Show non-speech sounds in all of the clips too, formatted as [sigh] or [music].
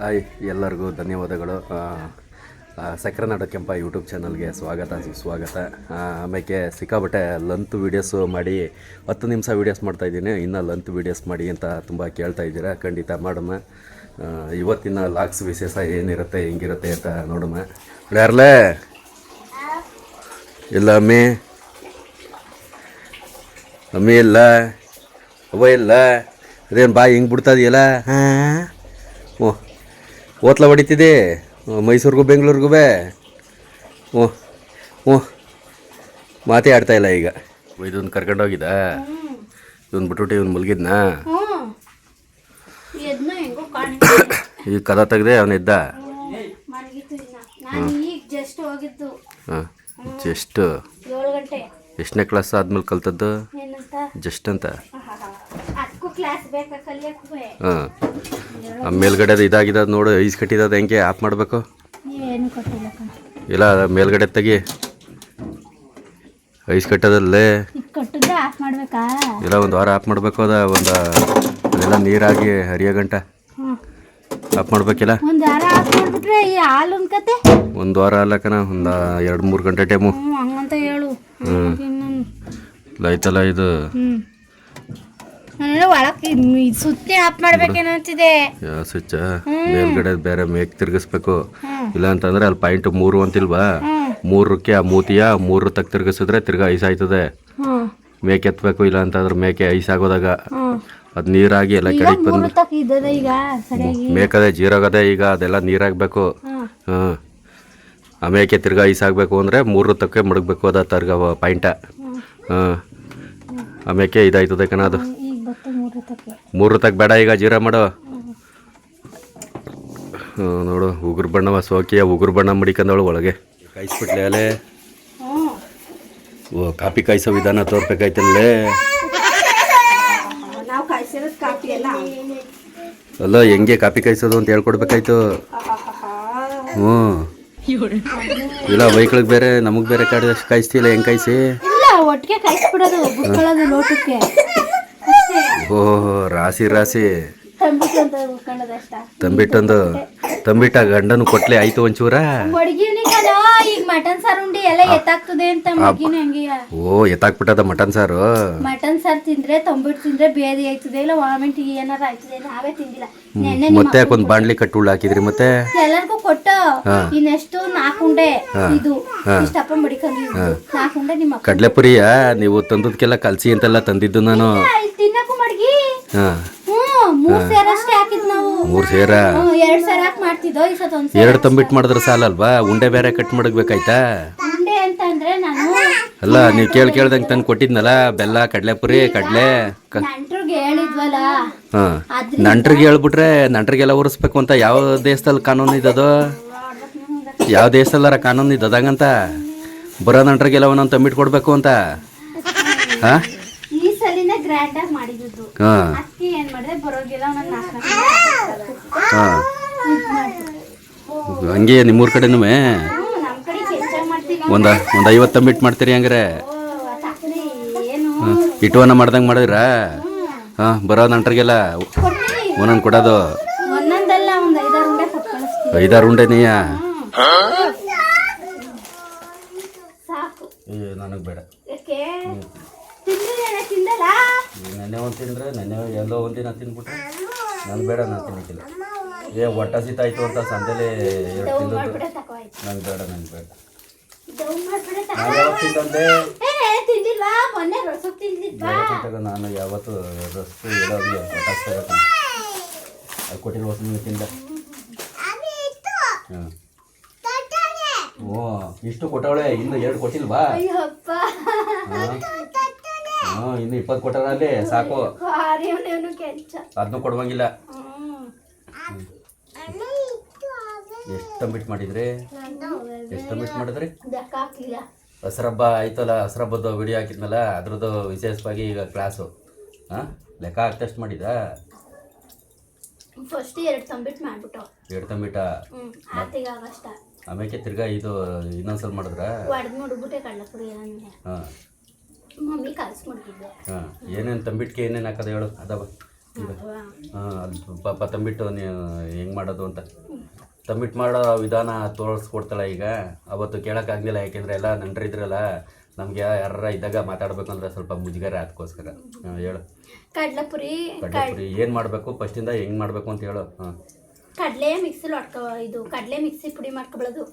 Hi ಎಲ್ಲರಿಗೂ ಧನ್ಯವಾದಗಳು. ಸಕ್ಕರೆ ನಾಡ ಸಕ್ಕರೆನಾಡು ಕೆಂಪ ಯೂಟ್ಯೂಬ್ ಚಾನಲ್ಗೆ ಸ್ವಾಗತ, ಸುಸ್ವಾಗತ. ಆಮೇಲೆ ಸಿಕ್ಕಾಬಟ್ಟೆ ಲಂತ್ ವೀಡಿಯೋಸು ಮಾಡಿ, ಹತ್ತು ನಿಮಿಷ ವೀಡಿಯೋಸ್ ಮಾಡ್ತಾಯಿದ್ದೀನಿ ಇನ್ನೂ ಲಂತ್ ವೀಡಿಯೋಸ್ ಮಾಡಿ ಅಂತ ತುಂಬ ಕೇಳ್ತಾ ಇದ್ದೀರಾ? ಖಂಡಿತ ಮಾಡೋಣ. ಇವತ್ತಿನ ಲಾಕ್ಸ್ ವಿಶೇಷ ಏನಿರುತ್ತೆ, ಹೆಂಗಿರುತ್ತೆ ಅಂತ ನೋಡೋಣ. ಯಾರಲೇ? ಇಲ್ಲ ಅಮ್ಮಿ. ಅಮ್ಮಿ ಇಲ್ಲ. ಅವ ಇಲ್ಲ. ಅದೇನು ಬಾ ಹಿಂಗೆ ಬಿಡ್ತದಿಯಲ್ಲ ಹಾಂ ಓ ಓತ್ಲ ಹೊಡಿತಿದ್ದೆ ಮೈಸೂರಿಗೂ ಬೆಂಗಳೂರಿಗೂ ಓ ಓ ಮಾತೇ ಆಡ್ತಾ ಇಲ್ಲ ಈಗ. ಇದೊಂದು ಕರ್ಕೊಂಡೋಗಿದ್ದ. ಇವನ್ ಬಿಟ್ಬಿಟ್ಟು ಇವನು ಮುಲ್ಗಿದ್ನ. ಹ್ಞೂ [coughs] ಈಗ ಕದ ತೆಗ್ದೆ ಅವನ ಇದ್ದ ಮಲಗಿತ್ತು ಇನ್ನ. ನಾನು ಈಗ ಜಸ್ಟ್ ಹೋಗಿದ್ದು. ಹಾಂ ಜಸ್ಟ್ ಎಷ್ಟನೇ ಕ್ಲಾಸ್ ಆದ್ಮೇಲೆ ಕಲ್ತದ್ದು? ಜಸ್ಟ್ ಅಂತ. ಹಾಂ. ಮೇಲ್ಗಡೆ ಮೇಲ್ಗಡೆದು ಇದಾಗಿದ್ದು ನೋಡು ಐಸ್ ಕಟ್ಟಿದ ಹೆಂಗೆ ಆಫ್ ಮಾಡಬೇಕು? ಇಲ್ಲ ಅದ ಮೇಲ್ಗಡೆ ತೆಗಿ. ಐಸ್ ಕಟ್ಟದಲ್ಲೇ. ಇಲ್ಲ ಒಂದು ವಾರ ಆಫ್ ಮಾಡಬೇಕು ಅದ ಒಂದು ಅದೆಲ್ಲ ನೀರಾಗಿ ಹರಿಯೋ ಗಂಟ. ಆಪ್ ಆಫ್ ಮಾಡ್ಬೇಕಿಲ್ಲ? ಒಂದು ವಾರ ಅಲ್ಲಕನ ಒಂದು ಎರಡು ಮೂರು ಗಂಟೆ ಟೈಮು. ಆಯ್ತಲ್ಲ ಇದು ನಾನು ಒಳಕ್ಕೆ ಸುತ್ತಿ ಆಫ್ ಮಾಡ್ಬೇಕೇನೋ ಅಂತಿದೆ ಸ್ವಿಚ್. ಮೇಲ್ಗಡೆ ಬೇರೆ ಮೇಕ್ ತಿರ್ಗಿಸ್ಬೇಕು. ಇಲ್ಲ ಅಂತಂದ್ರೆ ಅಲ್ಲಿ ಪಾಯಿಂಟ್ ಮೂರು ಅಂತಿಲ್ವಾ? ಮೂರಕ್ಕೆ ಆ ಮೂತಿಯ ಮೂರು ತಕ್ ತಿರ್ಗಿಸಿದ್ರೆ ತಿರ್ಗಾ ಐಸ್ ಆಯ್ತದೆ. ಮೇಕೆ ಎತ್ತಬೇಕು ಇಲ್ಲ ಅಂತಂದ್ರೆ ಮೇಕೆ ಐಸ್ ಆಗೋದಾಗ. ಅದು ನೀರಾಗಿ ಎಲ್ಲ ಕಡೆ ಕೆಳಗೆ ಬಂದು ಮೇಕದೆ ಜೀರಾಗದೆ ಈಗ ಅದೆಲ್ಲ ನೀರಾಗಬೇಕು. ಹಾಂ ಆ ಮೇಕೆ ತಿರ್ಗಾ ಐಸ್ ಆಗಬೇಕು ಅಂದರೆ ಮೂರು ತಕ್ಕೆ ಮುಡುಗಬೇಕು ಅದ ತರ್ಗ ಪಾಯಿಂಟ. ಹಾಂ ಆ ಮೇಕೆ ಇದಾಯ್ತದೆ ಕಣ ಅದು. ಮೂರು ತಕ್ಕೆ ಬೇಡ ಈಗ ಜೀರಾ ಮಾಡು. ನೋಡು ಉಗುರು ಬಣ್ಣ ಸೋಕಿ ಉಗುರು ಬಣ್ಣ ಮಡಿಕೊಂಡವಳು ಒಳಗೆ. ಕಾಯಿಸ್ಬಿಟ್ಲೆ ಅಲ್ಲೇ ಓ ಕಾಪಿ ಕಾಯಿಸೋ ವಿಧಾನ ತೋರ್ಬೇಕಾಯ್ತಲ್ಲೇ. ಅಲ್ಲ? ಹೆಂಗೆ ಕಾಪಿ ಕಾಯಿಸೋದು ಅಂತ ಹೇಳ್ಕೊಡ್ಬೇಕಾಯ್ತು. ಹ್ಞೂ ಇಲ್ಲ ಬೈಕ್ಳಿಗೆ ಬೇರೆ ನಮಗೆ ಬೇರೆ ಕಾಡಿದಷ್ಟು ಕಾಯಿಸ್ತಿಲ್ಲ ಹೆಂಗೆ ಕಾಯಿಸಿ? ಒಟ್ಟಿಗೆ ಕಾಯಿಸ್ಬಿಡೋದು ಲೋಟಕ್ಕೆ ಓಹೋ ರಾಸಿ ರಾಸಿ. ತಂಬಿಟ್ಟಂದು ತಂಬಿಟ್ಟ ಗಂಡನು ಕೊಟ್ಲೆ ಆಯ್ತು ಒಂಚೂರ? ಮಟನ್ ಸಾರು ಉಂಡಿ ಎಲ್ಲ ಎತ್ತಾಗ್ತದೆ ಅಂತ ಹಂಗೆಯ ಓ ಎತ್ತಾಕ್ಬಿಟ್ಟದ ಮಟನ್ ಸಾರು? ಮಟನ್ ಸಾರು ತಿಂದ್ರೆ ತಂಬಿಟ್ಟು ತಿಂದ್ರೆ ಬೇದಿ ಆಯ್ತದೆ. ಇಲ್ಲ ವಾಮಿಟ್ ಏನಾರ ಆಯ್ತದೆ ನಾವೇ ತಿಂದಿಲ್ಲ. ನೆನ್ನೆ ಮತ್ತೆ ಒಂದು ಬಾಂಡ್ಲಿ ಕಟ್ಟುಳ್ಳು ಹಾಕಿದ್ರಿ ಮತ್ತೆ? ಎಲ್ಲರಿಗೂ ಕೊಟ್ಟು ಇನ್ನೆಷ್ಟು ನಾಕುಂಡೆ ಇದು ಇಷ್ಟಪ್ಪ ಮಡಿಕೊಂಡು ನಾಕುಂಡೆ ನಿಮ್ಮ ಕಡ್ಲೆಪುರಿಯ? ನೀವು ತಂದದಕ್ಕೆಲ್ಲ ಕಲ್ಸಿ ಅಂತೆಲ್ಲ ತಂದಿದ್ದು ನಾನು. ಮಡಗಿ ಹಾಂ. ಮೂರ್ ಸೇರ್ ಅಷ್ಟೇ ಹಾಕಿದ್ ನಾವು. ಮೂರು ಸೇರ? ಹ್ಮ್, ಎರಡ್ ಸೇರ್ ಹಾಕಿ ಮಾಡ್ತಿದ್ದೋ ಈ ಸತ ಒಂದ್ ಎರಡು ತಂಬಿಟ್ಟು ಮಾಡಿದ್ರೆ ಸಾಲಲ್ವಾ? ಉಂಡೆ ಬೇರೆ ಕಟ್ ಮಾಡಬೇಕಾಯ್ತಾ ಉಂಡೆ ಅಂತ ಅಂದ್ರೆ ನಾನು ಅಲ್ಲ ನೀವು ಕೇಳಿ ಕೇಳ್ದಂಗೆ ತಂದು ಕೊಟ್ಟಿದ್ನಲ್ಲ ಬೆಲ್ಲ ಕಡಲೆಪುರಿ ಕಡಲೆ ಕ ನಂಟ್ರಿಗೆ ಹೇಳಿದ್ವಲ್ಲ. ಹಾಂ. ನಂಟ್ರಿಗೆ ಹೇಳ್ಬಿಟ್ರೆ ನಂಟ್ರಿಗೆಲ್ಲ ಉರಿಸ್ಬೇಕು ಅಂತ ಯಾವ ದೇಶದಲ್ಲಿ ಕಾನೂನು ಇದ್ದದು? ಯಾವ ದೇಶದಲ್ಲಾರ ಕಾನೂನು ಇದ್ದದಂಗಂತ? ಬರೋ ನಂಟ್ರಿಗೆಲ್ಲ ಒಂದೊಂದು ತಂಬಿಟ್ಟು ಕೊಡಬೇಕು ಅಂತ. ಹಾಂ? ಸಲಿನ ಗ್ರ್ಯಾಂಡ್ ಆಗಿ ಮಾಡಿದ್ದು. ಹಾಂ. ಅಕ್ಕಿ ಏನ್ ಮಾಡಿದೆ? ಬರೋಗಿಲ್ಲ ಒಂದೊಂದ್ ನಾಲ್ಕು ಹಾಂ. ಹಂಗೆ ನಿಮ್ಮೂರ ಕಡೆನೂ ನಮ್ ಕಡೆ ಮಾಡ್ತೀವಿ ಒಂದು ಒಂದು ಐವತ್ತು ತಂಬಿಟ್ಟು ಮಾಡ್ತೀರಿ ಹಂಗಾರೆ? ಅದಾಕ್ರಿ, ಏನು? ಮಾಡ್ದಂಗೆ ಮಾಡಿದ್ರಾ? ಹಾಂ ಬರೋ ನಂಟ್ರಿಗೆಲ್ಲ ಒಂದೊಂದು ಕೊಡೋದು. ಒಂದೊಂದಲ್ಲ ಒಂದ್ ಐದಾರು ಉಂಡೆ ಕೊಟ್ಟು ಕಳಿಸ್ತೀವಿ. ಐದಾರು ಉಂಡೆ ನೀಯ? ಸಾಕು ನನಗೆ ಬೇಡ. ಯಾಕೆ? ನೆನ್ನೆ ಒಂದು ತಿಂದ್ರೆ ನೆನ್ನೆ ಎಲ್ಲೋ ಒಂದಿನ ತಿಂದ್ಬಿಟ್ಟು. ನಾನು ಬೇಡ ನಾನು ತಿನ್ನಕ್ಕಿಲ್ಲ. ಏ ಹೊಟ್ಟೆ ಸೀತಾಯ್ತು ಅಂತ ಸಂದೇಲಿ ಎರಡು ತಿಂದದ್ದು. ನಂಗೆ ಬೇಡ ನಂಗೆ ಬೇಡ. ನಾನು ಯಾವಾಗ ನಾನು ಯಾವತ್ತು ರಸ್ತು ಹೊಟ್ಟೆ ಸಿಗತ್ತೆ ಅದು ಕೊಟ್ಟಿಲ್ಲ ಹೊಸ ತಿಂದ. ಹಾಂ ಓ ಇಷ್ಟು ಕೊಟ್ಟವಳೆ ಇನ್ನು ಎರಡು ಕೊಟ್ಟಿಲ್ವಾ? ಹಾಂ? ಹಾಂ ಇನ್ನು ಇಪ್ಪತ್ತು ಕೊಟ್ಟಾರ ಅಲ್ಲಿ ಸಾಕು. ಅದನ್ನು ಕೊಡುವಂಗಿಲ್ಲ. ಎಷ್ಟು ತಂಬಿಟ್ಟು ಮಾಡಿದ್ರಿ? ಎಷ್ಟು ತಂಬಿಟ್ಟು ಮಾಡಿದ್ರಿ? ಹಸ್ರಬ್ಬ ಆಯ್ತಲ್ಲ ಹಸ್ರಬ್ಬದ್ದು ವಿಡಿಯೋ ಹಾಕಿದ್ನಲ್ಲ ಅದ್ರದ್ದು ವಿಶೇಷವಾಗಿ ಈಗ ಕ್ಲಾಸು ಹಾಂ ಲೆಕ್ಕ ಹಾಕ್ತಷ್ಟು ಮಾಡಿದ? ಫಸ್ಟ್ ಎರಡು ತಂಬಿಟ್ ಮಾಡ್ಬಿಟ್ಟು. ಎರಡು ತಂಬಿಟ ಆಮೇಲೆ ತಿರ್ಗಾ ಇದು ಇನ್ನೊಂದ್ಸಲ ಮಾಡಿದ್ರ? ಎಲ್ಲ ಹಾಂ. ಮಮ್ಮಿ ಕಲ್ಸಿ ಹಾಂ ಏನೇನು ತಂಬಿಟ್ಟಿಗೆ ಏನೇನು ಹಾಕೋದು ಹೇಳು ಅದಾವ. ಹಾಂ ಅಲ್ಲಿ ಪಾಪ ತಂಬಿಟ್ಟು ನೀವು ಹೆಂಗೆ ಮಾಡೋದು ಅಂತ. ತಂಬಿಟ್ಟು ಮಾಡೋ ವಿಧಾನ ತೋರಿಸ್ಕೊಡ್ತಾಳೆ ಈಗ. ಅವತ್ತು ಕೇಳೋಕ್ಕಾಗಲಿಲ್ಲ ಯಾಕೆಂದ್ರೆ ಎಲ್ಲ ನಂಟ್ರಿದ್ರಲ್ಲ ನಮಗೆ ಯಾರ ಇದ್ದಾಗ ಮಾತಾಡ್ಬೇಕಂದ್ರೆ ಸ್ವಲ್ಪ ಮುಜುಗರ ಅದಕ್ಕೋಸ್ಕರ ಹಾಂ ಹೇಳು. ಕಡ್ಲೆಪುರಿ ಕಡ್ಲೆಪುರಿ ಏನು ಮಾಡಬೇಕು? ಫಸ್ಟಿಂದ ಹೆಂಗೆ ಮಾಡಬೇಕು ಅಂತ ಹೇಳು. ಹಾಂ. ಕಡಲೆ ಮಿಕ್ಸಿಲಿ ಹೊಡ್ಕೊ ಇದು ಕಡಲೆ ಮಿಕ್ಸಿ ಪುಡಿ ಮಾಡ್ಕೊಳ್ಳೋದು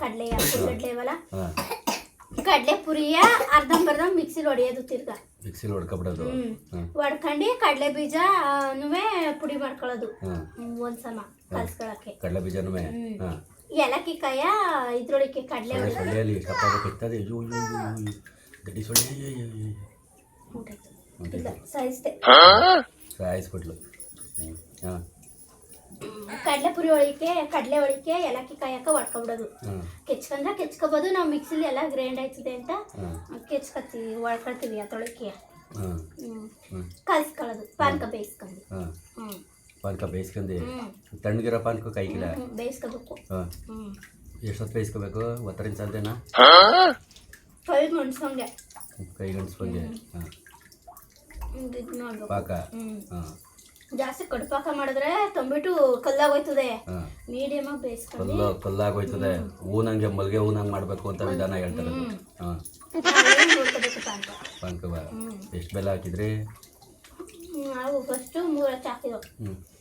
ಕಡ್ಲೆ ಕಡಲೆ ಇವಲ್ಲ ಹಾಂ. ಕಡಲೆ ಪುರಿಯ ಅರ್ಧಂಬರ್ಧ ಮಿಕ್ಸಿಲಿ ಹೊಡೆಯೋದು ತಿರ್ಗಾ. ಮಿಕ್ಸಿಲಿ ಹೊಡ್ಕೊಬಿಡೋದು ಹೊಡ್ಕೊಂಡು ಕಡಲೆ ಬೀಜ ಪುಡಿ ಮಾಡ್ಕೊಳ್ಳೋದು ಒಂದ್ಸಮ ಕಲ್ಸ್ಕೊಳಕ್ಕೆ. ಕಡಲೆ ಬೀಜನೂ ಏಲಕ್ಕಿ ಕಾಯ ಇದ್ರೊಳಕ್ಕೆ ಕಡಲೆ ಸೊಳ್ಳೆ ಸೊಳ್ಳೆಯಲ್ಲಿ ಅಯ್ಯೋ. ದಡ್ಡಿ ಸೊಳ್ಳೆ ಸಾಯಿಸ್ತೆ ಸಾಯಿಸ್ಬಿಟ್ಲು. ಹಾಂ. ಕಡಲೆ ಪುರಿ ಒಳಿಕೆ ಕಡಲೆ ಒಳಿಕೆ ಏಲಕ್ಕಿ ಕಾಯಕ ಹೊಡ್ಕೊಬಿಡೋದು ಬಿಡೋದು ಕೆಚ್ಕೊಂಡ್ರೆ ಕೆಚ್ಕೋಬೋದು ನಾವು ಮಿಕ್ಸಿಲಿ ಎಲ್ಲ ಗ್ರೈಂಡ್ ಆಯ್ತದೆ ಅಂತ ಕೆಚ್ಕೊತೀವಿ ಒಳ್ಕೊಳ್ತೀವಿ ಅದೊಳಕ್ಕೆ ಕಲ್ಸ್ಕೊಳ್ಳೋದು ಪಾನಕ ಬೇಯಿಸ್ಕೊಂಡು. ಪಾನಕ ಬೇಯಿಸ್ಕೊಂಡು. ತಣ್ಣಗಿರೋ ಪಾನಕ ಕೈ ಹ್ಮ್, ಬೇಯಿಸ್ಕೋಬೇಕು. ಎಷ್ಟೊತ್ತು ಬೇಯಿಸ್ಕೋಬೇಕು? ಒತ್ತರಿಂದ ಸಾಧ್ಯನಾ? ಕೈ ಗಂಟ್ಸ್ಕೊಂಡೆ ಕೈ ಗಂಟ್ಸ್ಕೊಂಡೆ ಪಾಕ. ಹಾಂ. ಜಾಸ್ತಿ ಕಡುಪಾಕ ಮಾಡಿದ್ರೆ ಟೊಮೆಟೊ ಕಲ್ಲಾಗೋಯ್ತದೆ. ಮೀಡಿಯಂ ಮೀಡಿಯಮ್ ಆಗಿ ಬೇಯಿಸ್ಕೊಂಡು ಕಲ್ಲು ಕಲ್ಲಾಗೋಯ್ತದೆ. ಹೂನಂಗೆ ಮಲ್ಗೆ ಹೂನಂಗೆ ಮಾಡಬೇಕು ಅಂತ ವಿಧಾನ ಹೇಳ್ತಾರೆ. ಹಾಂ. ಪಾನಕ ಎಷ್ಟು ಬೆಲ್ಲ ಹಾಕಿದ್ರಿ? ನಾವು ಫಸ್ಟು ಮೂರು ಹಾಕಿದವು ಹ್ಞೂ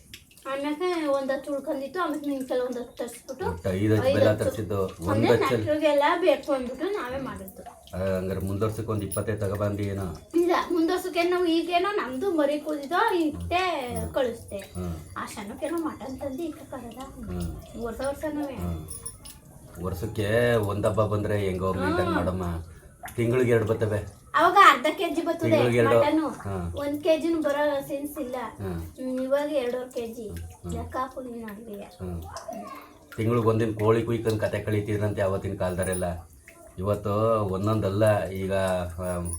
ಆಮ್ಯಾಕೆ ಒಂದು ಹತ್ತು ಉಳ್ಕೊಂಡಿತ್ತು ಆಮೇಲೆ ನಿಮ್ಗೆ ಕೆಲವೊಂದು ಹತ್ತು ತರಿಸ್ಬಿಟ್ಟು ಒಟ್ಟು ಐದು ಹಚ್ಚು ಬೆಲ್ಲ ತರಿಸಿದ್ದು ಒಂದು ಅಂದ್ರೆ ಹಚ್ಚಲ್ಲಿ ನೆಟ್ರಿಗೆಲ್ಲ ಬೇಕು ಅಂದ್ಬಿಟ್ಟು ನಾವೇ ಮಾಡಿದ್ದು. ಹಂಗಾರೆ ಮುಂದುವರ್ಸಕ್ಕೆ ಒಂದು ಇಪ್ಪತ್ತೈದು ತಗೊಬಂದು ಏನೋ? ಇಲ್ಲ ಮುಂದೋಸಕ್ಕೆ ನಾವು ಈಗೇನೋ ನಮ್ದು ಮರಿ ಕೂದಿದೋ ಇಟ್ಟೆ ಕಳಿಸ್ತೆ ಹಾಂ ಆ ಕ್ಷಣಕ್ಕೇನೋ ಮಟನ್ ತಂದು ಹಾಂ ವರ್ಷ ವರ್ಷನೂ. ಹಾಂ ವರ್ಷಕ್ಕೆ ಒಂದು ಬಂದ್ರೆ ಬಂದರೆ ಹೆಂಗೋ ಮೇಂಟೈನ್ ಮಾಡಮ್ಮ. ತಿಂಗಳಿಗೆ ಎರಡು ಬರ್ತವೆ. ಅವಾಗ ಅರ್ಧ ಕೆಜಿ ಬರ್ತದೆ ಎರಡು? ಮಟನು ಹಾಂ. ಒಂದ್ ಕೆಜಿನೂ ಬರೋ ಸೆನ್ಸ್ ಇಲ್ಲ. ಹಾಂ. ಹ್ಮ್, ಇವಾಗ ಎರಡೂವರೆ ಕೆಜಿ. ಲೆಕ್ಕ ಹಾಕು ನೀನು ಅಲ್ಲಿಗೆ ಹಾಂ ತಿಂಗಳಿಗೆ ಒಂದಿನ ಕೋಳಿ ಕುಯ್ಕೊಂಡು ಕತೆ ಕಳೀತಿದ್ರಂತೆ ಅವತ್ತಿನ ಕಾಲದಲ್ಲೆಲ್ಲ ಇವತ್ತು ಒಂದೊಂದಲ್ಲ ಈಗ ಆಮ್,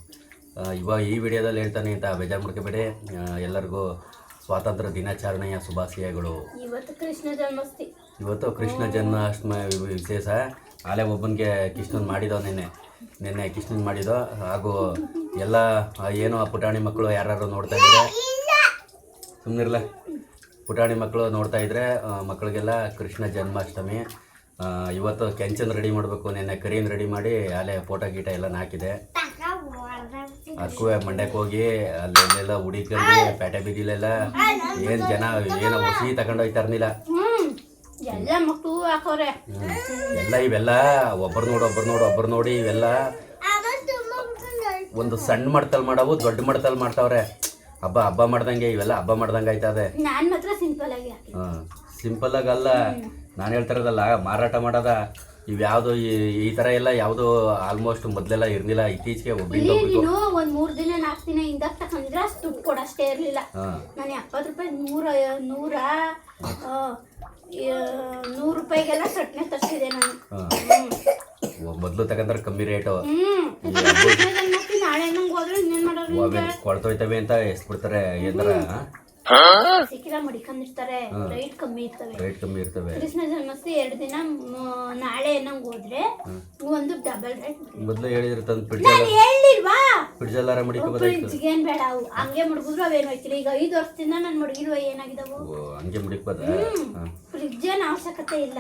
ಆ, ಇವಾಗ ಈ ವಿಡಿಯೋದಲ್ಲಿ ಹೇಳ್ತಾನೆ ಅಂತ ಬೇಜಾರು ಮಾಡ್ಕೋಬೇಡಿ. ಆ, ಎಲ್ಲರಿಗೂ ಸ್ವಾತಂತ್ರ್ಯ ದಿನಾಚರಣೆಯ ಶುಭಾಶಯಗಳು. ಇವತ್ತು ಕೃಷ್ಣ ಜನ್ಮಾಷ್ಟಮಿ ಇವತ್ತು ಕೃಷ್ಣ ಜನ್ಮಾಷ್ಟಮಿ ವಿಶೇಷ. ಆಲೆ ಒಬ್ಬನಿಗೆ ಕೃಷ್ಣನ್ ಮಾಡಿದವ ನಿನ್ನೆ ನಿನ್ನೆ ಕಿಶ್ನಿಂಗ್ ಮಾಡಿದ್ದು ಹಾಗೂ ಎಲ್ಲ ಏನು ಆ ಪುಟಾಣಿ ಮಕ್ಕಳು ಯಾರು ನೋಡ್ತಾ ಇದ್ರೆ ಸುಮ್ಮನಿರಲ್ಲ ಪುಟಾಣಿ ಮಕ್ಕಳು ನೋಡ್ತಾ ಇದ್ರೆ ಮಕ್ಕಳಿಗೆಲ್ಲ ಕೃಷ್ಣ ಜನ್ಮಾಷ್ಟಮಿ ಇವತ್ತು ಕೆಂಚನ್ ರೆಡಿ ಮಾಡಬೇಕು, ನಿನ್ನೆ ಕರಿಯನ್ ರೆಡಿ ಮಾಡಿ ಅಲ್ಲೇ ಫೋಟೋ ಗೀಟ ಎಲ್ಲ ಹಾಕಿದೆ. ಅದಕ್ಕೂ ಮಂಡ್ಯಕ್ಕೆ ಹೋಗಿ ಅಲ್ಲೆಲ್ಲ ಉಡಿಕೊಂಡು ಪೇಟೆ ಬೀದಿಲೆಲ್ಲ ಏನು ಜನ, ಏನೋ ಹುಸಿ ತಗೊಂಡೋಗ್ತಾ ಇರಲಿಲ್ಲ ಎಲ್ಲ ಮಕ್ಕಳು ಹಾಕೋರೆ. ಎಲ್ಲ ಇವೆಲ್ಲ ಒಬ್ಬರು ನೋಡಿ ಒಬ್ಬರು ನೋಡಿ ಒಬ್ಬರು ನೋಡಿ ಇವೆಲ್ಲ. ಒಂದು ಸಣ್ಣ ಮಡ್ತಲ್ ಮಾಡವು ದೊಡ್ಡ ಮಡ್ತಲ್ ಮಾಡ್ತಾವ್ರೆ. ಹಬ್ಬ ಹಬ್ಬ ಮಾಡ್ದಂಗೆ ಇವೆಲ್ಲ ಹಬ್ಬ ಮಾಡ್ದಂಗೆ ಆಯ್ತದೆ. ನಾನು ಮಾತ್ರ ಸಿಂಪಲ್ ಆಗಿ ಹಾಂ ಸಿಂಪಲ್ ಆಗಲ್ಲ ನಾನು ಹೇಳ್ತಿರೋದಲ್ಲ ಮಾರಾಟ ಮಾಡೋದ. ಇವ್ಯಾವುದು ಈ ಈ ಥರ ಎಲ್ಲ ಯಾವುದು ಆಲ್ಮೋಸ್ಟ್ ಮೊದಲೆಲ್ಲ ಇರಲಿಲ್ಲ. ಇತ್ತೀಚೆಗೆ ಒಬ್ಬರು ಒಬ್ರಿಗೆ. ನೀನು ಒಂದ್ ಮೂರ್ ದಿನ ನಾಲ್ಕು ದಿನ ತಕೊಂಡಿದ್ರೆ ಅಷ್ಟು ದುಡ್ಡು ಕೊಡಷ್ಟೇ ಇರಲಿಲ್ಲ. ನಾನು ಎಪ್ಪತ್ತು ರೂಪಾಯಿ ನೂರ ನೂರ ನೂರು ರೂಪಾಯಿಗೆಲ್ಲ ಚಟ್ನಿ ತರಿಸಿದೆ ನಾನು. ಮೊದಲು ತಗೊಂಡ್ರೆ ಕಮ್ಮಿ ರೇಟ್. ಹ್ಮ್. ನಾಳೆ ನಂಗೆ ಹೋದ್ರೆ ಇನ್ನೇನ್ ಮಾಡೋದು ಅವೆ ಕೊಳ್ತೋಯ್ತವೆ ಅಂತ ಎಸ್ಬಿಡ್ತಾರೆ ಏನಾರ ಮಡಿಕೊಂಡಿರ್ತಾರೆ ರೈಟ್ ಕಮ್ಮಿ ಇರ್ತವೆ. ರೇಟ್ ಕಮ್ಮಿ ಇರ್ತವೆ. ಕೃಷ್ಣ ಜನ್ಮಾಷ್ಟಮಿ ಎರಡು ದಿನ ಮ್, ನಾಳೆ ನಂಗೆ ಹೋದ್ರೆ ಒಂದು ಡಬಲ್ ರೇಟ್ ಮೊದಲು ಹೇಳಿದ್ರೆ ತಂದು ನಾನು ಮಡಿಕೋಬೋದಾಯ್ತು ಏನ್ ಬೇಡ ಅವು ಹಂಗೆ ಮುಡ್ಗಿದ್ರು ಅವೇನು ಹೋಯ್ತಿಲ್ಲ ಈಗ ಐದು ವರ್ಷದಿಂದ ನಾನು ಮಡಗಿರುವ ಏನಾಗಿದಾವು? ಓ, ಹಂಗೆ ಫ್ರಿಜ್ ಏನ್ ಅವಶ್ಯಕತೆ ಇಲ್ಲ.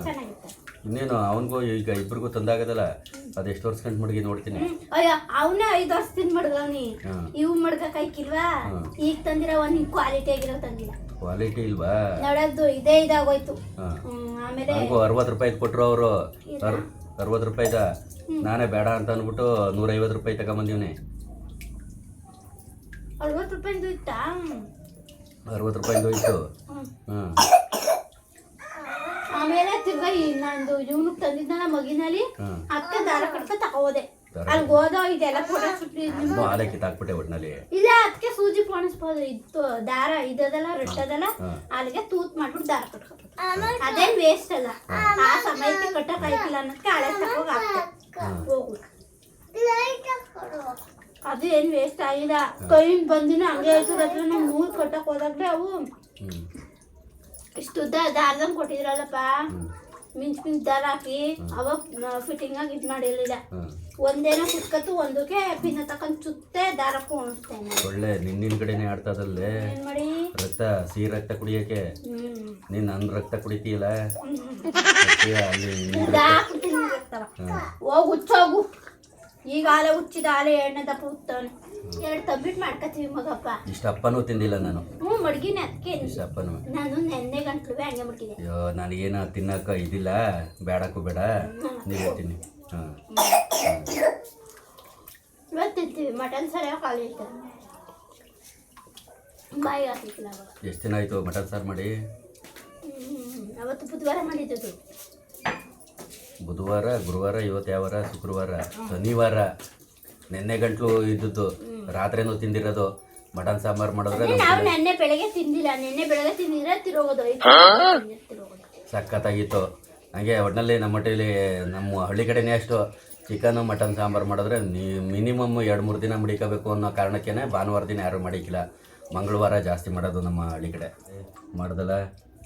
ಚೆನ್ನಾಗಿತ್ತು ಇನ್ನೇನು ಅವನಿಗೂ ಈಗ ಇಬ್ರಿಗೂ ತಂದಾಗದಲ್ಲ ಅದೆಷ್ಟು ವರ್ಷ ಕಂಡು ಮಡಗಿ ನೋಡ್ತೀನಿ. ಅಯ್ಯ ಅವನೇ ಐದು ವರ್ಷದಿಂದ ಮಡ್ಗವ್ನಿ ಹಾಂ. ಇವು ಮಡ್ಗಕ್ ಕೈಕಿಲ್ವಾ ಈಗ ತಂದಿರೋ ಒಂದ್ ಕ್ವಾಲಿಟಿ ಆಗಿರೋ ತಂದಿಲ್ಲ. ಕ್ವಾಲಿಟಿ ಇಲ್ವಾ? ನೋಡೋದು ಇದೇ ಇದಾಗೋಯ್ತು. ಹಾಂ. ಹ್ಮ್, ಆಮೇಲೆ ನನಗೂ ಅರವತ್ತು ರೂಪಾಯಿ ಕೊಟ್ಟರು ಅವರು. ಅರವತ್ತು ರೂಪಾಯಿದ? ನಾನೇ ಬೇಡ ಅಂತ ಅಂದ್ಬಿಟ್ಟು ನೂರೈವತ್ತು ರೂಪಾಯಿ ತಗೊಂಬಂದಿವ್ನಿ ಅರವತ್ತು ರೂಪಾಯಿ ಇತ್ತಾ? ಅರವತ್ತು ರೂಪಾಯಿ ಹ್ಮ್. ಆಮೇಲೆ ತಿರ್ಗ ಈ ನಂದು ಇವನು ತಂದಿದ್ನಲ್ಲ ಮಗಿನಲ್ಲಿ ಅಕ್ಕ ದಾರ ಕಟ್ಕ ತಕೋದೆ ಅಲ್ಲಿ ಹೋದೋ ಇದೆಲ್ಲ ಫೋಟೋ ಕಿತ್ತಾಕ್ಬಿಟ್ಟೆ ಒಟ್ಟಿನಲ್ಲಿ ಇಲ್ಲ ಅದಕ್ಕೆ ಸೂಜಿ ಪೋಣಿಸ್ಬೋದು ಇತ್ತು ದಾರ ಇದದಲ್ಲ ರಟ್ಟದಲ್ಲ ಅಲ್ಲಿಗೆ ತೂತ್ ಮಾಡ್ಬಿಟ್ಟು ದಾರ ಕಟ್ಕೋಬೋದು ಅದೇನ್ ವೇಸ್ಟ್ ಅಲ್ಲ. ಆ ಸಮಯಕ್ಕೆ ಕಟ್ಟಕ್ ಆಯ್ತಿಲ್ಲ ಅನ್ನೋದಕ್ಕೆ ಹಳೆ ಹೋಗು ಅದು ಏನ್ ವೇಸ್ಟ್ ಆಗಿಲ್ಲ. ಕೈ ಬಂದಿನ ಹಂಗೆ ಆಯ್ತು ಅದ್ರ ನಾವು ನೂಲ್ ಕಟ್ಟಕ್ ಹೋದಾಗ್ಲೇ ಅವು. ಇಷ್ಟು ಉದ್ದ ದಾರದಂಗ್ ಕೊಟ್ಟಿದ್ರಲ್ಲಪ್ಪ ಮಿಂಚ್ ಮಿಂಚ್ ದಾರ ಹಾಕಿ ಅವಾಗ ಫಿಟ್ಟಿಂಗ್ ಆಗಿ ಮಾಡಿರಲಿಲ್ಲ. ಮಾಡಿರ್ಲಿಲ್ಲ ಒಂದೇನೋ ಕುತ್ಕತ್ತು ಒಂದಕ್ಕೆ ಪಿನ್ನ ತಕೊಂಡ್ ಸುತ್ತೆ ದಾರ ಕುಣಿಸ್ತೇನೆ ಒಳ್ಳೆ ನಿನ್ನಿನ ಕಡೆನೇ ಆಡ್ತದಲ್ಲೇ? ಏನ್ ಮಾಡಿ? ರಕ್ತ ಸಿಹಿ ರಕ್ತ ಕುಡಿಯಕ್ಕೆ? ನೀನ್ ನನ್ನ ರಕ್ತ ಕುಡಿತೀಯಲ್ಲ? ಅದಕ್ಕೆ ಅಲ್ಲಿ ನಿನ್ ರಕ್ತ- ಹಾಕ್ಬಿಡ್ತೀನಿ ಇರ್ತಾವ ಹೋಗ್ ಹುಚ್ಚೋಗು. ಈಗ ಆಲೆ ಹುಚ್ಚಿದ ಆಲೆ ಎಣ್ಣೆ ದಪ್ಪ ಹುತ್ತವನೆ ಎರಡು ತಬ್ಬಿಟ್ ಮಾಡ್ಕತೀವಿ ಮಗಪ್ಪ. ಇಷ್ಟ ಅಪ್ಪನೂ ತಿಂದಿಲ್ಲ ನಾನು. ಹ್ಞೂ ಮಡ್ಗಿನ ಅದಕ್ಕೆ ಇಷ್ಟ ಅಪ್ಪನೂ ನಾನು ನೆನ್ನೆ ಗಂಟ್ಲು ಹಂಗೆ ಬಿಟ್ಟಿದೆ ಅಯ್ಯೋ ನನಗೇನು ತಿನ್ನಕ್ಕ ಇದಿಲ್ಲ ಬೇಡಕ್ಕೂ ಬೇಡ. ನೀವು ಹೇಳ್ತೀನಿ ಹಾಂ. ಇವತ್ತು ತಿಂತೀವಿ ಮಟನ್ ಸರಿಯಾಗಿ ಖಾಲಿ ಇರ್ತದೆ ಬಾಯಿ ಅವಾಗ. ಎಷ್ಟು ದಿನ ಆಯಿತು ಮಟನ್ ಸಾರು ಮಾಡಿ. ಅವತ್ತು ಬುಧವಾರ ಮಾಡಿದ್ದು ಬುಧವಾರ ಗುರುವಾರ ಇವತ್ತು ಯಾವಾರ ಶುಕ್ರವಾರ ಶನಿವಾರ. ನಿನ್ನೆ ಗಂಟ್ಲು ಇದ್ದದ್ದು. ರಾತ್ರಿನೂ ತಿಂದಿರೋದು. ಮಟನ್ ಸಾಂಬಾರ್ ಮಾಡಿದ್ರೆ ನಾವು ನೆನ್ನೆ ಬೆಳಗ್ಗೆ ತಿಂದಿಲ್ಲ. ನೆನ್ನೆ ಬೆಳಗ್ಗೆ ತಿಂದಿದ್ರೆ ತಿರೋಗೋದು ಸಖತ್ತಾಗಿತ್ತು. ಹಾಗೆ ಒಟ್ಟಿನಲ್ಲಿ ನಮ್ಮ ಹೊಟ್ಟೆಲಿ ನಮ್ಮ ಹಳ್ಳಿ ಕಡೆನೇ ಅಷ್ಟು ಚಿಕನು ಮಟನ್ ಸಾಂಬಾರು ಮಾಡಿದ್ರೆ ನೀ ಮಿನಿಮಮ್ ಎರಡು ಮೂರು ದಿನ ಮಡಿಕೋಬೇಕು ಅನ್ನೋ ಕಾರಣಕ್ಕೇ ಭಾನುವಾರ ದಿನ ಯಾರೂ ಮಡಿಕಿಲ್ಲ ಮಂಗಳವಾರ ಜಾಸ್ತಿ ಮಾಡೋದು ನಮ್ಮ ಹಳ್ಳಿ ಕಡೆ. ಮಾಡ್ದಲ್ಲ?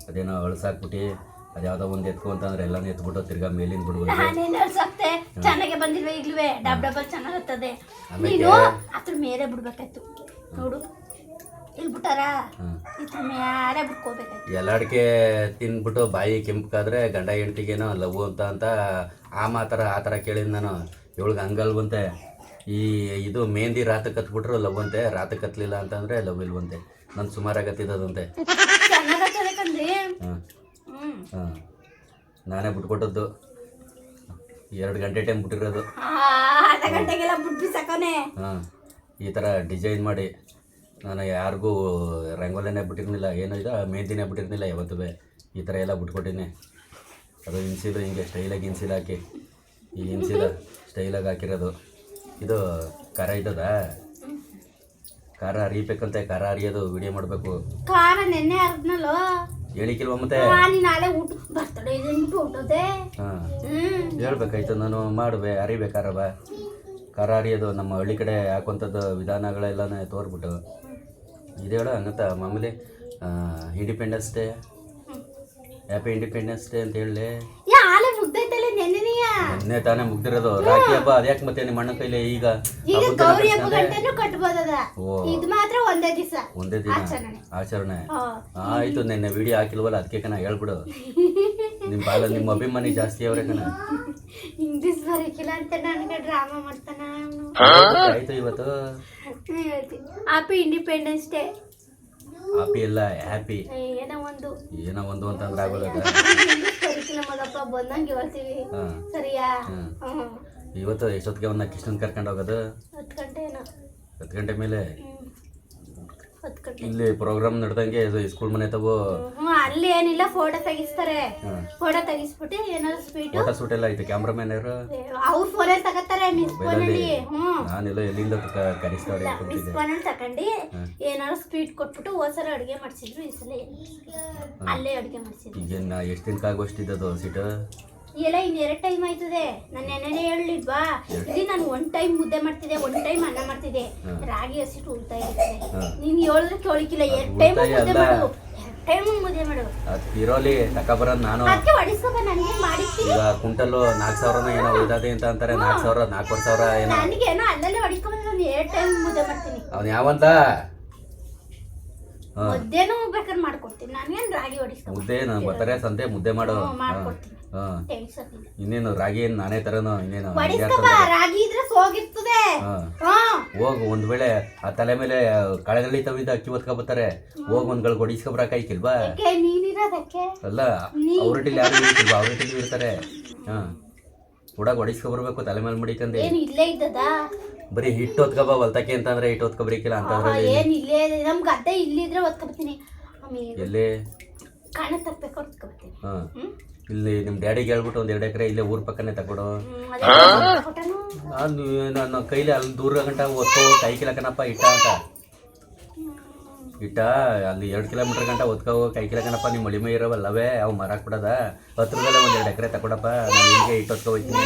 ಅದೇನೋ ಅಳ್ಸಾಕ್ಬಿಟ್ಟು. ಅದ್ಯಾವುದೋ ಒಂದು ಎತ್ಕೊ ಅಂತಂದ್ರೆ ಎಲ್ಲಾನು ಎತ್ಬಿಟ್ಟು ತಿರ್ಗಾ ಮೇಲಿನ ಬಿಡ್ಬೋದು. ನಾನೇನು ಅಳ್ಸಕ್ತೆ ಚೆನ್ನಾಗೆ ಬಂದಿಲ್ವ ಈಗ್ಲೂ ಡಬ್ ಡಬಲ್ ಚೆನ್ನಾಗತ್ತದೆ. ನೀನು ಅದ್ರ ಮೇಲೆ ಬಿಡ್ಬೇಕಾಯ್ತು. ನೋಡು. ಇಲ್ಲಿ ಬಿಟ್ಟಾರ? ಇದ್ರ ಮೇಲೆ ಬಿಟ್ಕೋಬೇಕಾಯ್ತು ಎಲ್ಲಾಡಿಕೆ ತಿನ್ಬಿಟ್ಟು ಬಾಯಿ ಕೆಂಪಕಾದ್ರೆ ಗಂಡ ಹೆಂಡತಿಗೇನೋ ಲವ್ ಅಂತ ಅಂತ ಆ ಮಾತರ ಆ ಥರ ಕೇಳಿದ್ ನಾನು. ಇವಳಿಗೆ ಹಂಗಲ್ವಂತೆ. ಈ ಇದು ಮೆಹಂದಿ ರಾತ ಕತ್ಬಿಟ್ರು ಲವ್ ಅಂತೆ ರಾತ್ರಿ ಕತ್ಲಿಲ್ಲ ಅಂತಂದ್ರೆ ಲವ್ ಇಲ್ವಂತೆ. ನಾನು ಸುಮಾರಾಗತ್ತಿದ್ದದಂತೆ ಹಾಂ. ನಾನೇ ಬಿಟ್ಕೊಟ್ಟದ್ದು. ಎರಡು ಗಂಟೆ ಟೈಮ್ ಬಿಟ್ಟಿರೋದು. ಆ, ಅರ್ಧ ಗಂಟೆಗೆಲ್ಲ ಬಿಟ್ಟು ಸಾಕೋನೆ ಹಾಂ. ಈ ಥರ ಡಿಸೈನ್ ಮಾಡಿ. ನಾನು ಯಾರಿಗೂ ರಂಗೋಲಿನೇ ಬಿಟ್ಟಿರ್ಲಿಲ್ಲ ಏನೋ ಇದು ಮೆಹಂದಿನೇ ಬಿಟ್ಟಿರ್ಲಿಲ್ಲ ಯಾವತ್ತೂ ಈ ಥರ ಎಲ್ಲ ಬಿಟ್ಕೊಟ್ಟಿನಿ. ಅದು ಇನ್ಸಿಲು ಹಿಂಗೆ ಸ್ಟೈಲಾಗಿ ಇನ್ಸಿಲ್ ಹಾಕಿ. ಈ ಇನ್ಸಿಲ ಸ್ಟೈಲಾಗಿ ಹಾಕಿರೋದು. ಇದು ಖಾರ ಇದ್ದದ? ಖಾರ ಅರಿಬೇಕಂತೆ ಖಾರ ಅರಿಯೋದು ವಿಡಿಯೋ ಮಾಡಬೇಕು. ಖಾರ ನೆನ್ನೆ ಅರ್ದ್ನಲ್ಲೋ ಹೇಳಿಕಿಲ್ವ ಮತ್ತೆ? ಆ, ನೀನ್ ನಾಳೆ ಊಟ ಬರ್ತಡೆ ಇದೆ ಅಂದ್ಬಿಟ್ಟು ಹೊಂಟೋದೆ ಹಾಂ. ಹೇಳ್ಬೇಕಾಯ್ತು ನಾನು ಮಾಡುವೆ ಅರಿಬೇಕಾರವ ಖಾರ ಅರಿಯೋದು ನಮ್ಮ ಹಳ್ಳಿ ಕಡೆ ಹಾಕುವಂಥದ್ದು ವಿಧಾನಗಳೆಲ್ಲನೇ ತೋರ್ಬಿಟ್ಟು. ಇದು ಹೇಳ ಹಂಗಂತ ಮಾಮೂಲಿ independence day happy independence day ಅಂತ ಹೇಳಿ ಯಾ ಆಲೆ ಮುಗ್ದೈತಲ್ಲ ನೆನ್ನೆನೆಯ ಮೊನ್ನೆ ತಾನೇ ಮುಗ್ದಿರೋದು. ರಾಖಿ ಹಬ್ಬ ಅದ್ಯಾಕೆ ಮತ್ತೆ ನಿಮ್ಮ ಅಣ್ಣ ಕೈಲಿ ಈಗ ಈಗ ಹಬ್ಬದ ಗೌರಿ ಹಬ್ಬ? ಗಂಟೆನೂ ಕಟ್ಬೋದದ. ಓ. ಇದು ಮಾತ್ರ ಒಂದೇ ದಿವಸ ಒಂದೇ ದಿನ? ಆಚರಣೆ. ಆಚರಣೆ? ಆಯ್ತು ನಿನ್ನೆ ವಿಡಿಯೋ ಹಾಕಿಲ್ವಲ್ಲ ಅದಕ್ಕೆ ಕಣ ಹೇಳ್ಬಿಡು. [laughs] ನಿಮ್ಮ ಬಾಲ ನಿಮ್ಮ ಅಭಿಮಾನಿ ಜಾಸ್ತಿ ಅವ್ರೆ ಕಣ. ಇಂಗ್ಲಿಷ್ [laughs] ಬರಕಿಲ್ಲ ಅಂತ ನನಗೆ ಡ್ರಾಮಾ ಮಾಡ್ತಾನ ಆಯ್ತು ಇವತ್ತು. ಹ್ಯಾಪಿ ಇಂಡಿಪೆಂಡೆನ್ಸ್ ಡೇ ಹ್ಯಾಪಿ ಇಲ್ಲ ಹ್ಯಾಪಿ ಏನೋ ಒಂದು. ಏನೋ ಒಂದು ಅಂತಂದ್ರೆ ಆಗೋಲ್ಲ [laughs] ಬಂದಂಗೆ ಹೇಳ್ತೀವಿ. ಹಾಂ. ಸರಿಯಾ? ಹ್ಮ್. ಹ್ಮ್. ಇವತ್ತು ಎಷ್ಟೊತ್ತಿಗೆ ಒಂದ್ ಕೃಷ್ಣನ್ ಕರ್ಕೊಂಡು ಹೋಗೋದು? ಹತ್ತು ಗಂಟೆ ಏನೋ ಹತ್ತು ಗಂಟೆ ಮೇಲೆ? ಇಲ್ಲಿ ಪ್ರೋಗ್ರಾಮ್ ನಡ್ದಂಗೆ ಸ್ಕೂಲ್ ಮನೆ ತಗೋ. ಹ್ಮ್ ಅಲ್ಲಿ ಏನಿಲ್ಲ ಫೋಟೋ ತೆಗಿಸ್ತಾರೆ. ಫೋಟೋ ತೆಗಿಸ್ಬಿಟ್ಟು ಏನಾದ್ರು ಸ್ವೀಟ್ ಫೋಟೋ ಸೂಟ್ ಎಲ್ಲ ಐತೆ ಕ್ಯಾಮ್ರಾಮನ್ ಅವರು ಅವ್ರ ಫೋನಲ್ಲಿ ತಗತ್ತಾರೆ ಮಿಸ್ ಫೋನಲ್ಲಿ ಹ್ಮ್. ನಾನೆಲ್ಲ ಎಲ್ಲಿಂದ ಕರೆಸ್ತಾರೆ ಮಿಸ್ ಫೋನಲ್ಲಿ ತಗೊಂಡು ಏನಾದ್ರು ಸ್ವೀಟ್ ಕೊಟ್ಬಿಟ್ಟು ಹೋದ್ಸಲ ಅಡುಗೆ ಮಾಡಿಸಿದ್ರು ಈ ಸಲ ಅಲ್ಲೇ ಅಡುಗೆ ಮಾಡಿಸಿದ್ರು. ಈಗ ಎಷ್ಟು ದಿನಕ್ಕೆ ದೋಸೆ ಎಲ್ಲ ಇನ್ ಎರಡು ಟೈಮ್ ಆಯ್ತದೆ. ನಾನು ನೆನೆನೆ ಹೇಳಿದ್ವಾ ಇಲ್ಲಿ ನಾನು ಒನ್ ಟೈಮ್ ಮುದ್ದೆ ಮಾಡ್ತಿದ್ದೆ ಒನ್ ಟೈಮ್ ಅನ್ನ ಮಾಡ್ತಿದ್ದೆ. ರಾಗಿ ಹಸಿಟ್ಟು ಉಳ್ತಾ ಇರ್ತದೆ ನೀನ್ ಹೇಳಿದ್ರೆ ಕೇಳಿಕಿಲ್ಲ ಎರಡು ಟೈಮ್ ಮುದ್ದೆ. ಮಾಡು. ಟೈಮ್ ಮುದ್ದೆ ಮಾಡು. ಇರೋಲಿ ತಗೊಬರೋದು ನಾನು. ಅದಕ್ಕೆ ಹೊಡಿಸ್ಕೊಬ ನನಗೆ ಮಾಡಿರ್ತೀನಿ ಈಗ ಕುಂಟಲ್ಲು ನಾಲ್ಕು ಸಾವಿರನ ಏನೋ ಉಳಿದದೆ ಅಂತ ಅಂತಾರೆ ನಾಲ್ಕು ಸಾವಿರ ನಾಲ್ಕೂವರೆ ಸಾವಿರ ಏನೋ. ನನಗೇನೋ ಅಲ್ಲಲ್ಲೇ ಹೊಡಿಸ್ಕೊಬ ನಾನು ಎರಡು ಟೈಮ್ ಮುದ್ದೆ ಮಾಡ್ತೀನಿ. ಅವ್ನು ಯಾವಂತ? ಮುದ್ದೆನೂ ಬೇಕಾದ್ರೆ ಮಾಡ್ಕೊಡ್ತೀನಿ. ನಾನೇನು ರಾಗಿ ಹೊಡಿಸ್ಕೊಬ? ಮುದ್ದೆ ನಾನು ಬರ್ತಾರೆ ಸಂತೆ ಮುದ್ದೆ ಮಾಡು. ಮಾಡ್ಕೊಡ್ತೀನಿ. ಇನ್ನೇನು ರಾಗಿ ಏನು ನಾನೇ ತರನು ಇನ್ನೇನು ರಾಗಿ ಇದ್ರೆ ಸೋಗಿರ್ತದೆ. ಹೋಗು ಒಂದ್ ವೇಳೆ ಆ ತಲೆ ಮೇಲೆ ಕಳೆಗಳಿ ತವಿದ ಅಕ್ಕಿ ಒತ್ಕೊಬತ್ತಾರೆ ಹೋಗ್ ಒಂದ್ಗಳು ಹೊಡಿಸ್ಕೊಬ್ರಾಕಾಯ್ಕಿಲ್ವಾ ಅಲ್ಲ ಅವ್ರಟ್ಟಿಲಿ ಯಾರು ಇರ್ತಿಲ್ವಾ ಅವ್ರಟ್ಟಿಲಿ ಇರ್ತಾರೆ. ಹಾ. ಕೂಡ ಹೊಡಿಸ್ಕೊಬರ್ಬೇಕು ತಲೆ ಮೇಲೆ ಮಡಿಕಂದೆ. ಬರೀ ಹಿಟ್ಟು ಹೊತ್ಕೊಬ ಹೊಲ್ತಕ್ಕೆ ಅಂತಂದ್ರೆ ಹಿಟ್ಟು ಹೊತ್ಕೊಬ್ರಿಕಿಲ್ಲ ಅಂತಂದ್ರೆ ನಮ್ ಗದ್ದೆ ಇಲ್ಲಿದ್ರೆ ಹೊತ್ಕೊಬತ್ತೀನಿ. ಎಲ್ಲಿ? ಕಾಣ ತಪ್ಪಬೇಕು ಹೊತ್ಕೊಬತ್ತೀನಿ. ಹಾ. ಹ್ಮ್? ಇಲ್ಲಿ ನಿಮ್ ಡ್ಯಾಡಿಗೆ ಹೇಳ್ಬಿಟ್ಟು ಒಂದ್ ಎರಡು ಎಕರೆ ಇಲ್ಲೇ ಊರ್ ಪಕ್ಕನೆ ತಗೊಡು ನಾನು ನನ್ನ ಕೈಲಿ ಅಲ್ಲಿ ದೂರ ಗಂಟ ಒತ್ಕೋ ಕೈ ಕಿಲಕನಪ್ಪ ಇಟ್ಟ ಅಂತ. ಇಟ್ಟ ಅಲ್ಲಿ ಎರಡು ಕಿಲೋಮೀಟರ್ ಗಂಟ ಒತ್ಕೋ ಕೈ ಕಿಲಕನಪ್ಪ ನಿಮ್ಮ ಮಳಿಮೆ ಇರೋವಲ್ಲವೇ ಅವು ಮರ ಬಿಡದ ಹತ್ರದಲ್ಲೇ ಒಂದ್ ಎರಡು ಎಕರೆ ತಗೊಡಪ್ಪ ನಾನು ಹಿಂಗೆ ಇಟ್ಟು ಹೊತ್ಕೊ ಹೋಗ್ತೀನಿ.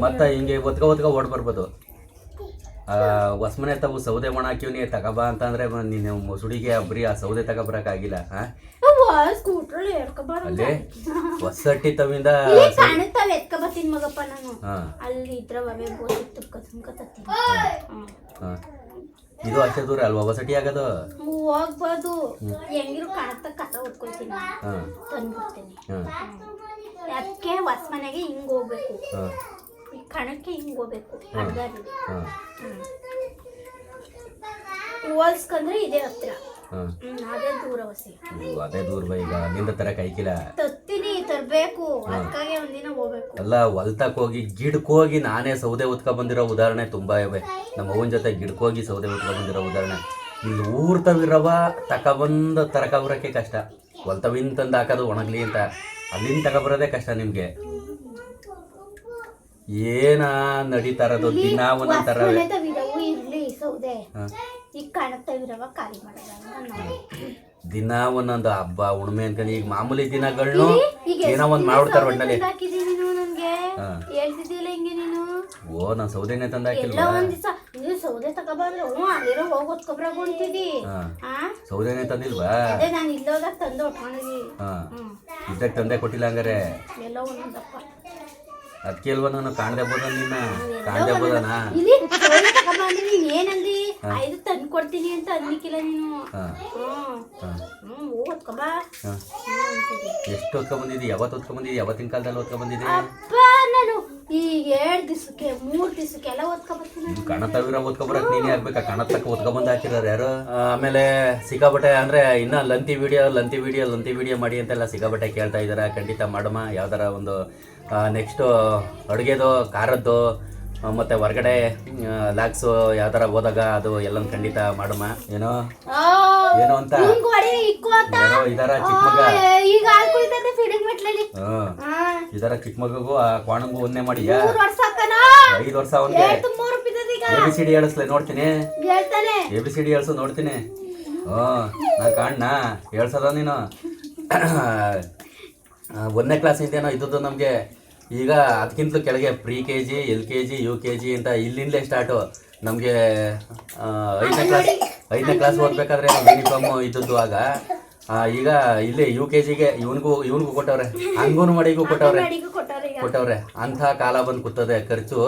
ಮತ್ತ ಹಿಂಗೆ ಒತ್ಕೊ ಒತ್ಕೊ ಓಡ್ ಬರ್ಬೋದು. ಹೊಸ್ಮನೆ ತಾವು ಸೌದೆ ಒಣ ಹಾಕಿವ್ನಿ ತಗಬ ಅಂತಂದ್ರೆ ನೀನು ಮುಸುಡಿಗೆ ಬರೀ ಆ ಸೌದೆ ತಗೋಬರಕ್ಕಾಗಿಲ್ಲ ಅಲ್ಲೇ ಹೊಸಟ್ಟಿ ತವಿಂದ. ಇದು ಅಷ್ಟೇ ದೂರ ಅಲ್ವಾ ಹೊಸಟಿ ಆಗೋದು? ಹೋಗ್ಬೋದು ಹೆಂಗಿರು ಕಾಣತ್ತ ಕಸ ಹೊತ್ಕೊಳ್ತೀನಿ ತಂದ್ಬಿಡ್ತೀನಿ. ಅದಕ್ಕೆ ಹೊಸ ಮನೆಗೆ ಹಿಂಗ್ ಹೋಗ್ಬೇಕು? ಕಣಕ್ಕೆ ಹಿಂಗೆ ಹೋಗ್ಬೇಕು. ಹಾ ಹೋಲ್ಸ್ಕೊಂಡ್ರೆ ಇದೇ ಹತ್ರ. ಅದೇ ದೂರ ಹೊಸಿ ಅದೇ ದೂರ ಬಾ ಈಗ ಅಲ್ಲಿಂದ ತರ ಕೈಕಿಲ್ಲ ತತ್ತೀನಿ ತರಬೇಕು. ಅದಕ್ಕಾಗಿ ಒಂದಿನ ಹೋಗ್ಬೇಕು. ಅಲ್ಲ ಹೊಲ್ತಕ್ ಹೋಗಿ ಗಿಡಕ್ ಹೋಗಿ ನಾನೇ ಸೌದೆ ಉತ್ಕ ಬಂದಿರೋ ಉದಾಹರಣೆ ತುಂಬಾ ಇವೆ. ನಮ್ಮ ಅವನ ಜೊತೆ ಗಿಡಕ್ಕೋಗಿ ಸೌದೆ ಉತ್ಕ ಬಂದಿರೋ ಉದಾಹರಣೆ. ಇಲ್ಲಿ ತಗೊಂಡ್ಬಂದು ತರಕ ಬರೋಕ್ಕೆ ಕಷ್ಟ. ಹೊಲ್ತವಿನ್ ತಂದು ಹಾಕೋದು ಒಣಗ್ಲಿ ಅಂತ. ಅಲ್ಲಿಂದ ತಗೊಬರೋದೇ ಕಷ್ಟ ನಿಮ್ಗೆ. ಏನ ನಡೀತಾರದು ದಿನ ಇರ್ಲಿ ಸೌದೆ. ಖಾಲಿ ಮಾಡೋದ ದಿನ ಒಂದೊಂದು ಹಬ್ಬ ಉಣ್ಮೆ ಅನ್ಕೊಂಡು ಈಗ ಮಾಮೂಲಿ ದಿನಗಳ್ನು ಈಗ ಏನೋ ಒಂದ್ ಮಾಡ್ಬಿಡ್ತಾರ ಹೇಳ್ತಿದ್ದಿಲ್ಲ ಹಿಂಗೆ ನೀನು? ಓ ನಾನು ಸೌದೆನೆ ತಂದ ಒಂದ್ ದಿವಸ. ಸೌದೆ ತಗೊಬಂದ್ರೆ ಹ್ಞೂ ಅಲ್ಲಿರೋ ಹೋಗಿ ಸೌದೆನೆ ತಂದಿಲ್ವಾ? ಅದೇ ನಾನು ಇಲ್ಲೋದಾಗ ತಂದು ಹೊಟ್ಕೊಂಡಿದಿ ಹಾ. ಇದ್ದಾಗ ತಂದೆ ಕೊಟ್ಟಿಲ್ಲ ಹಂಗಾರೆ. ಎಲ್ಲ ಒಂದೊಂದಪ್ಪ. ಅದಕ್ಕೆ ಅಲ್ವಾ ನಾನು ಕಾಣದೆ ಬೋದ ನಿನ್ನ ಕಾಣದೆ ಬೋದನ ಇಲ್ಲಿ ತಗೊಬಂದ್ರೆ ನೀನ್ ಏನಂದಿ? ಐದು ತಂದು ಕೊಡ್ತೀನಿ ಅಂತ ಅನ್ಲಿಕ್ಕಿಲ್ಲ ನೀನು. ಎಷ್ಟು ಹೊತ್ಕೊಂಡ್ ಬಂದಿದ್ದಿ ಯಾವತ್ತು ಹೊತ್ಕೊಂಡ್ ಬಂದಿದ್ದಿ ಯಾವತ್ತಿನ ಕಾಲದಲ್ಲಿ ಹೊತ್ಕೊಂಡ್ ಬಂದಿದ್ದಿ ಅಪ್ಪ ನಾನು ಈಗ ಎರಡು ದಿವಸಕ್ಕೆ ಮೂರ್ ದಿವಸಕ್ಕೆ ಎಲ್ಲ ಓದ್ಕೊಬರ್ತೀನಿ ಇದು ಕಣತವಿರ ಓದ್ಕೊಬರಕ್ ನೀನೇ ಆಗ್ಬೇಕಾ? ಕಣತಕ್ಕ ಓದ್ಕೊಂಬಂದ್ ಹಾಕಿದಾರೆ ಯಾರು? ಆಮೇಲೆ ಸಿಕ್ಕಾಬಟ್ಟೆ ಅಂದ್ರೆ ಇನ್ನ ಲಂತಿ ವಿಡಿಯೋ ಲಂತಿ ವಿಡಿಯೋ ಲಂತಿ ವಿಡಿಯೋ ಮಾಡಿ ಅಂತೆಲ್ಲ ಸಿಕ್ಕಾಬಟ್ಟೆ ಕೇಳ್ತಾ ಇದಾರೆ. ಖಂಡಿತ ಮಾಡಮ್ಮ ಯಾವ್ದಾರ ಒಂದು ನೆಕ್ಸ್ಟ್ ಅಡುಗೆದು ಖಾರದ್ದು ಮತ್ತೆ ಹೊರಗಡೆ ಯಾವ ಯಾವ್ದಾರ ಹೋದಾಗ ಅದು ಎಲ್ಲನ್ ಖಂಡಿತ ಮಾಡಮ್ಮ ಏನೋ? ಏನೋ ಅಂತ. ಇದರ ಚಿಕ್ಕ ಮಗ. ಇದಾರ ಚಿಕ್ಕ ಮಗಗೂ ಆ ಕ್ವಾಣಂಗೂ ಒಂದೇ ಮಾಡಿ ಐದು ವರ್ಷ ಈಗ. ಎ ಬಿ ಸಿ ಡಿ ಹೇಳಿಸ್ಲೆ ನೋಡ್ತೀನಿ. ಎ ಬಿ ಸಿ ಡಿ ಹೇಳ್ಸು ನೋಡ್ತೀನಿ. ಹ್ಞೂ ನಾ ಕಾಣ್ಣ ಹೇಳ್ಸದ ನೀನು? ಒಂದನೇ ಕ್ಲಾಸಿಂದೇನೋ ಇದ್ದದ್ದು ನಮಗೆ. ಈಗ ಅದಕ್ಕಿಂತಲೂ ಕೆಳಗೆ pre K G L K G U K G ಅಂತ ಇಲ್ಲಿಂದಲೇ ಸ್ಟಾರ್ಟು ನಮಗೆ ಐದನೇ ಕ್ಲಾಸ್ ಐದನೇ ಕ್ಲಾಸ್ ಓದಬೇಕಾದ್ರೆ ಯೂನಿಫಾರ್ಮು ಇದ್ದದ್ದು ಆಗ. ಈಗ ಇಲ್ಲಿ ಯು ಕೆ ಜಿಗೆ ಇವನಿಗೂ ಇವನಿಗೂ ಕೊಟ್ಟವ್ರೆ. ಅಂಗನವಾಡಿಗೂ ಕೊಟ್ಟವ್ರೆ. ಅಡಿಗೂ ಕೊಟ್ಟಾರ ಈಗ. ಕೊಟ್ಟವ್ರೆ. ಅಂಥ ಕಾಲ ಬಂದು ಕೂತದೆ ಖರ್ಚು.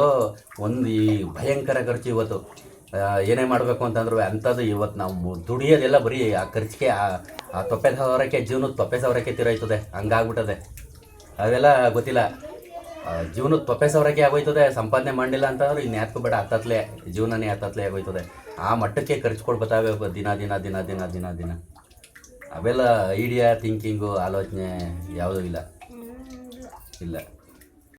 ಒಂದು ಈ ಭಯಂಕರ ಖರ್ಚು ಇವತ್ತು. ಏನೇ ಮಾಡಬೇಕು ಅಂತಂದ್ರು ಅಂಥದ್ದು ಇವತ್ತು ನಾವು ದುಡಿಯೋದೆಲ್ಲ ಬರೀ ಆ ಖರ್ಚಿಗೆ, ಆ ತೊಪ್ಪೆ ಸಾವಿರಕ್ಕೆ ಜೀವನದ ತೊಪ್ಪೆ ಸಾವಿರಕ್ಕೆ ತಿರೋಯ್ತದೆ. ಹಂಗಾಗ್ಬಿಟ್ಟದೆ. ಅದೆಲ್ಲ ಗೊತ್ತಿಲ್ಲ. ಜೀವನದ ತೊಪ್ಪೆ ಸಾವಿರಕ್ಕೆ ಆಗೋಯ್ತದೆ, ಸಂಪಾದನೆ ಮಾಡಲಿಲ್ಲ ಅಂತಂದ್ರೆ ಇನ್ನು ಯಾತ್ಕೋ ಬೇಡ ಹತ್ತತ್ಲೆ ಜೀವನನೇ ಹತ್ತತ್ಲೆ ಆಗೋಯ್ತದೆ. ಆ ಮಟ್ಟಕ್ಕೆ ಖರ್ಚು ಕೊಡ್ಬತ್ತಾವೆ ದಿನ ದಿನ ದಿನ ದಿನ ದಿನ ದಿನ. ಅವೆಲ್ಲ ಐಡಿಯಾ, ಥಿಂಕಿಂಗು, ಆಲೋಚನೆ ಯಾವುದೂ ಇಲ್ಲ. ಇಲ್ಲ.